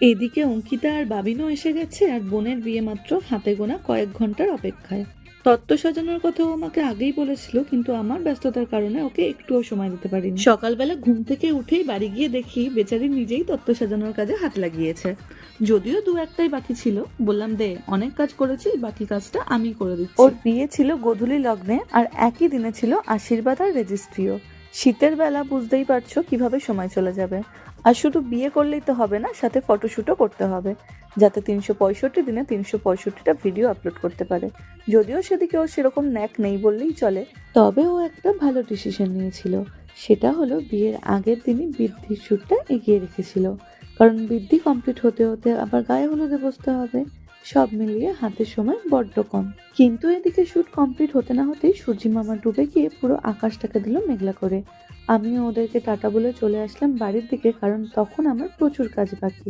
এদিকে অঙ্কিতা আর বাবিনও এসে গেছে আর বোনের বিয়ে মাত্র হাতে গোনা কয়েক ঘণ্টার অপেক্ষায়। তত্ত্ব সাজানোর কথা ও আমাকে আগেই বলেছিল, কিন্তু আমার ব্যস্ততার কারণে ওকে একটুও সময় দিতে পারিনি। সকালবেলা ঘুম থেকে উঠেই বাড়ি গিয়ে দেখি বেচারি নিজেই তত্ত্ব সাজানোর কাজে হাত লাগিয়েছে। যদিও দু একটাই বাকি ছিল, বললাম, দে, অনেক কাজ করেছি বাকি কাজটা আমি করে দিচ্ছি। ওর বিয়ে ছিল গোধূলি লগ্নে আর একই দিনে ছিল আশীর্বাদ আর রেজিস্ট্রিও। শীতের বেলা বুঝতেই পারছ কীভাবে সময় চলে যাবে। আর শুধু বিয়ে করলেই তো হবে না, সাথে ফটোশ্যুটও করতে হবে। যাতে তিনশো পঁয়ষট্টি দিনে তিনশো পঁয়ষট্টিটা ভিডিও আপলোড করতে পারে। যদিও সেদিকে ও সেরকম ন্যাক নেই বললেই চলে। তবে ও একটা ভালো ডিসিশন নিয়েছিল। সেটা হলো বিয়ের আগের দিনই বৃদ্ধির শ্যুটটা এগিয়ে রেখেছিল। কারণ বৃদ্ধি কমপ্লিট হতে হতে আবার গায়ে হলুদে বসতে হবে। সব মিলিয়ে হাতে সময় বড্ড কম। কিন্তু এদিকে শ্যুট কমপ্লিট হতে না হতেই সূর্যি মামা ডুবে গিয়ে পুরো আকাশটাকে দিল মেঘলা করে। আমিও ওদেরকে টাটা বলে চলে আসলাম বাড়ির দিকে, কারণ তখন আমার প্রচুর কাজ বাকি।